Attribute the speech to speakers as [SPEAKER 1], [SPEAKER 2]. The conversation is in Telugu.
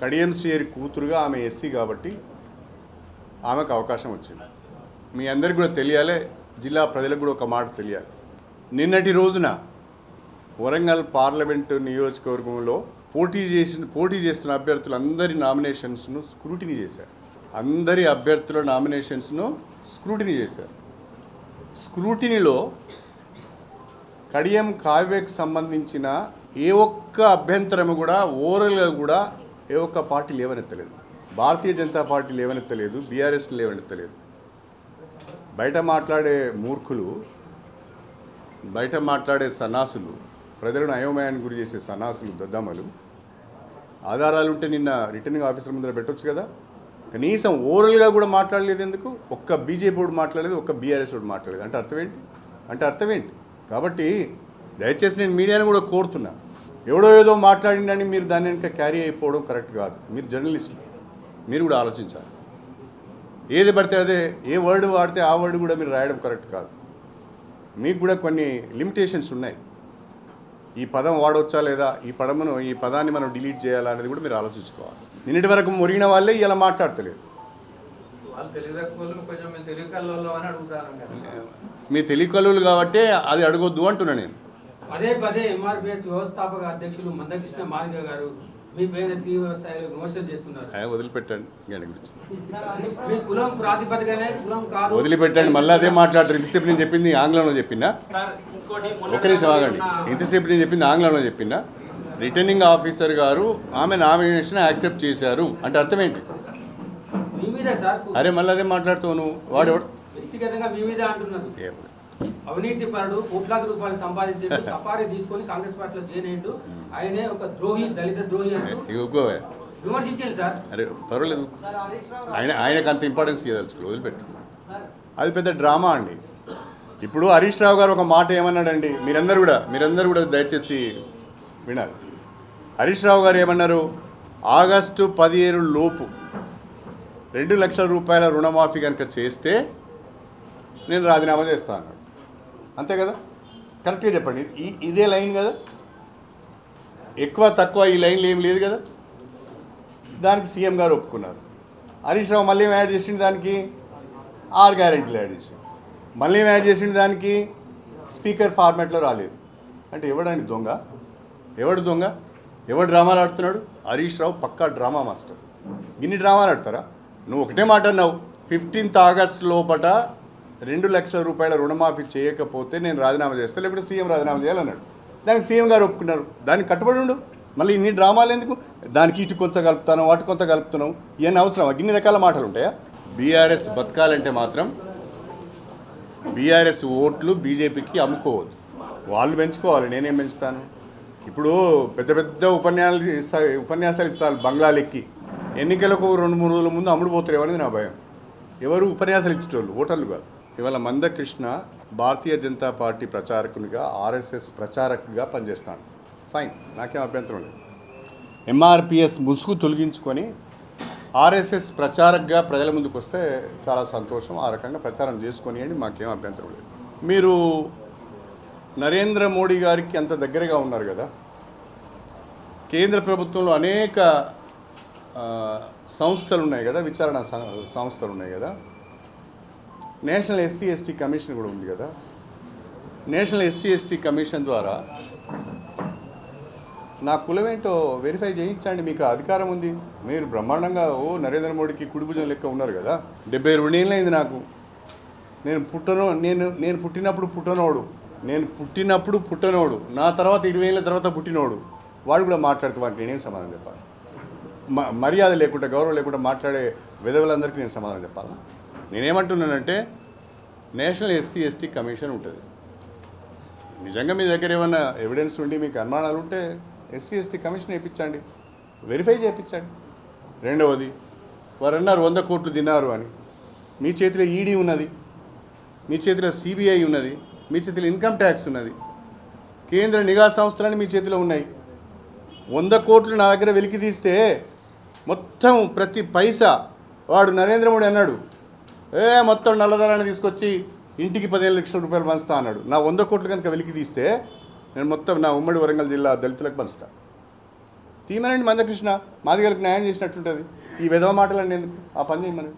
[SPEAKER 1] కడియం శ్రీహరి కూతురుగా ఆమె ఎస్సీ కాబట్టి ఆమెకు అవకాశం వచ్చింది. మీ అందరికి కూడా తెలియాలి జిల్లా ప్రజలకు కూడా ఒక మాట తెలియాలి. నిన్నటి రోజున వరంగల్ పార్లమెంటు నియోజకవర్గంలో పోటీ చేసిన పోటీ చేస్తున్న అభ్యర్థులందరి నామినేషన్స్ను స్క్రూటినీ చేశారు. అందరి అభ్యర్థుల నామినేషన్స్ను స్క్రూటినీ చేశారు. స్క్రూటినీలో కడియం కావ్యకు సంబంధించిన ఏ ఒక్క అభ్యంతరము కూడా ఓరల్గా కూడా ఏ ఒక్క పార్టీ లేవనెత్తలేదు. భారతీయ జనతా పార్టీ లేవనెత్తలేదు బీఆర్ఎస్ లేవనెత్తలేదు. బయట మాట్లాడే మూర్ఖులు బయట మాట్లాడే సన్నాసులు ప్రజలను అయోమయానికి గురి చేసే సన్నాసులు దద్దమ్మలు ఆధారాలు ఉంటే నిన్న రిటర్నింగ్ ఆఫీసర్ ముందర పెట్టొచ్చు కదా? కనీసం ఓరల్గా కూడా మాట్లాడలేదు ఎందుకు? ఒక్క బీజేపీ వాడు మాట్లాడలేదు ఒక్క బీఆర్ఎస్ వాడు మాట్లాడలేదు. అంటే అర్థం ఏంటి? అంటే అర్థం ఏంటి? కాబట్టి దయచేసి నేను మీడియాను కూడా కోరుతున్నా. ఎవడో ఏదో మాట్లాడిండని మీరు దాన్ని వెనక క్యారీ అయిపోవడం కరెక్ట్ కాదు. మీరు జర్నలిస్టులు మీరు కూడా ఆలోచించాలి. ఏది పడితే అదే ఏ వర్డ్ వాడితే ఆ వర్డ్ కూడా మీరు రాయడం కరెక్ట్ కాదు. మీకు కూడా కొన్ని లిమిటేషన్స్ ఉన్నాయి. ఈ పదం వాడవచ్చా లేదా ఈ పదమును ఈ పదాన్ని మనం డిలీట్ చేయాలా అనేది కూడా మీరు ఆలోచించుకోవాలి. నిన్నటి వరకు మురిగిన వాళ్ళే ఇలా మాట్లాడతలేదు. మీ తెలియకలులు కాబట్టి అది అడగొద్దు అంటున్నా నేను.
[SPEAKER 2] పదే పదే ఎంఆర్పిఎస్ వ్యవస్థాపక అధ్యక్షులు మందకృష్ణ మాదిగ గారు మీ పైన తీవ్ర స్థాయిలో విమర్శలు చేస్తున్నారు.
[SPEAKER 1] వదిలిపెట్టండి.
[SPEAKER 2] మీ కులం ప్రాతిపదికనే కులం కాదు.
[SPEAKER 1] వదిలిపెట్టండి. మళ్ళీ అదే మాట్లాడతారు ఇంతసేపు నేను చెప్పింది ఆంగ్లంలో చెప్పినా?
[SPEAKER 3] సార్ ఇంకోటి
[SPEAKER 1] ఒక్క నిమిషం ఆగండి. ఇంతసేపు నేను చెప్పింది ఆంగ్లంలో చెప్పినా? రిటర్నింగ్ ఆఫీసర్ గారు ఆమె నామినేషన్ యాక్సెప్ట్ చేశారు. అంటే అర్థం ఏంటి?
[SPEAKER 2] మీ మీద సార్
[SPEAKER 1] అరే మళ్ళీ అదే మాట్లాడుతావు నువ్వు. వాడు?
[SPEAKER 2] వ్యక్తిగతంగా మీ మీద అంటున్నారు. అవినీతి పరుడు కోట్లాది రూపాయలు సంపాదించాడు సఫారీ తీసుకొని కాంగ్రెస్ పార్టీలో జాయిన్ అయ్యిండు. ఆయనే ఒక ద్రోహి దళిత ద్రోహి అంటూ విమర్శించారు సార్.
[SPEAKER 1] అరే పర్వాలేదు ఆయన ఆయనకు అంత ఇంపార్టెన్స్ ఇవ్వదలుచుకో వదిలిపెట్టు. అది పెద్ద డ్రామా అండి. ఇప్పుడు హరీష్ రావు గారు ఒక మాట ఏమన్నాడండి? మీరందరూ కూడా మీరందరూ కూడా దయచేసి వినాలి. హరీష్ రావు గారు ఏమన్నారు? ఆగస్టు పదిహేను లోపు రెండు లక్షల రూపాయల రుణమాఫీ కనుక చేస్తే నేను రాజీనామా చేస్తాను అంతే కదా? కరెక్ట్గా చెప్పండి. ఈ ఇదే లైన్ కదా? ఎక్కువ తక్కువ ఈ లైన్లు ఏం లేదు కదా? దానికి సీఎం గారు ఒప్పుకున్నారు. హరీష్ రావు మళ్ళీ ఏం యాడ్ చేసిండు దానికి? ఆరు గ్యారెంటీలు యాడ్ చేసిండు. మళ్ళీ యాడ్ చేసిండు దానికి? స్పీకర్ ఫార్మాట్లో రాలేదు. అంటే ఎవడండి దొంగ? ఎవడు దొంగ? ఎవడు డ్రామాలు ఆడుతున్నాడు? హరీష్ రావు పక్కా డ్రామా మాస్టర్. ఇన్ని డ్రామాలు ఆడతారా? నువ్వు ఒకటే మాట అన్నావు. ఫిఫ్టీన్త్ ఆగస్ట్ లోపట రెండు లక్షల రూపాయల రుణమాఫీ చేయకపోతే నేను రాజీనామా చేస్తాను లేకపోతే సీఎం రాజీనామా చేయాలన్నాడు. దానికి సీఎం గారు ఒప్పుకున్నారు. దానికి కట్టుబడి ఉండు. మళ్ళీ ఇన్ని డ్రామాలు ఎందుకు? దానికి ఇటు కొంత కలుపుతాను వాటి కొంత కలుపుతున్నావు ఇవన్నీ అవసరం ఇన్ని రకాల మాటలు ఉంటాయా? బీఆర్ఎస్ బతకాలంటే మాత్రం బీఆర్ఎస్ ఓట్లు బీజేపీకి అమ్ముకోవద్దు. వాళ్ళు పెంచుకోవాలి నేనేం పెంచుతాను? ఇప్పుడు పెద్ద పెద్ద ఉపన్యాసాలు ఇస్తా ఉపన్యాసాలు ఇస్తారు బంగ్లాలు ఎక్కి ఎన్నికలకు రెండు మూడు రోజుల ముందు అమ్ముడుపోతారు పోతారేమనేది నా భయం. ఎవరు ఉపన్యాసాలు ఇచ్చేటోళ్ళు? ఓటర్లు కాదు. ఇవాళ మందకృష్ణ భారతీయ జనతా పార్టీ ప్రచారకునిగా ఆర్ఎస్ఎస్ ప్రచారకుగా పనిచేస్తాను ఫైన్ నాకేం అభ్యంతరం లేదు. ఎంఆర్పిఎస్ ముసుగు తొలగించుకొని ఆర్ఎస్ఎస్ ప్రచారకుగా ప్రజల ముందుకు వస్తే చాలా సంతోషం. ఆ రకంగా ప్రచారం చేసుకొనియండి మాకేం అభ్యంతరం లేదు. మీరు నరేంద్ర మోడీ గారికి అంత దగ్గరగా ఉన్నారు కదా. కేంద్ర ప్రభుత్వంలో అనేక సంస్థలు ఉన్నాయి కదా విచారణ సంస్థలు ఉన్నాయి కదా. నేషనల్ ఎస్సీ ఎస్టీ కమిషన్ కూడా ఉంది కదా. నేషనల్ ఎస్సీ ఎస్టీ కమిషన్ ద్వారా నా కులమేంటో వెరిఫై చేయించండి మీకు అధికారం ఉంది. మీరు బ్రహ్మాండంగా ఓ నరేంద్ర మోడీకి కుడిభుజం లెక్క ఉన్నారు కదా. డెబ్బై రెండేళ్ళు అయింది నాకు. నేను పుట్టను నేను నేను పుట్టినప్పుడు పుట్టనోడు. నేను పుట్టినప్పుడు పుట్టనోడు. నా తర్వాత ఇరవై ఏళ్ళ తర్వాత పుట్టినోడు. వాడు కూడా మాట్లాడుతూ వాడికి నేనేం సమాధానం చెప్పాలి? మ- మర్యాద లేకుండా గౌరవం లేకుండా మాట్లాడే విధవులందరికీ నేను సమాధానం చెప్పాలా? నేనేమంటున్నానంటే నేషనల్ ఎస్సీ ఎస్టీ కమిషన్ ఉంటుంది. నిజంగా మీ దగ్గర ఏమైనా ఎవిడెన్స్ ఉండి మీకు అనుమానాలు ఉంటే ఎస్సీ ఎస్టీ కమిషన్ వేయించండి. వెరిఫై చేయించండి. రెండవది వారు అన్నారు వంద కోట్లు తిన్నారు అని. మీ చేతిలో ఈడీ ఉన్నది. మీ చేతిలో సిబిఐ ఉన్నది. మీ చేతిలో ఇన్కమ్ ట్యాక్స్ ఉన్నది. కేంద్ర నిఘా సంస్థలని మీ చేతిలో ఉన్నాయి. వంద కోట్లు నా దగ్గర వెలికి తీస్తే మొత్తం ప్రతి పైసా వాడు నరేంద్ర మోడీ అన్నాడు. ఏ మొత్తం నల్లధనాన్ని తీసుకొచ్చి ఇంటికి పదిహేను లక్షల రూపాయలు పంచుతా అన్నాడు. నా వంద కోట్లు కనుక వెలికి తీస్తే నేను మొత్తం నా ఉమ్మడి వరంగల్ జిల్లా దళితులకు పంచుతా. తీమనండి మందకృష్ణ మాది గారికి న్యాయం చేసినట్టుంటుంది. ఈ విధవ మాటలండి ఎందుకు? ఆ పని చేయమని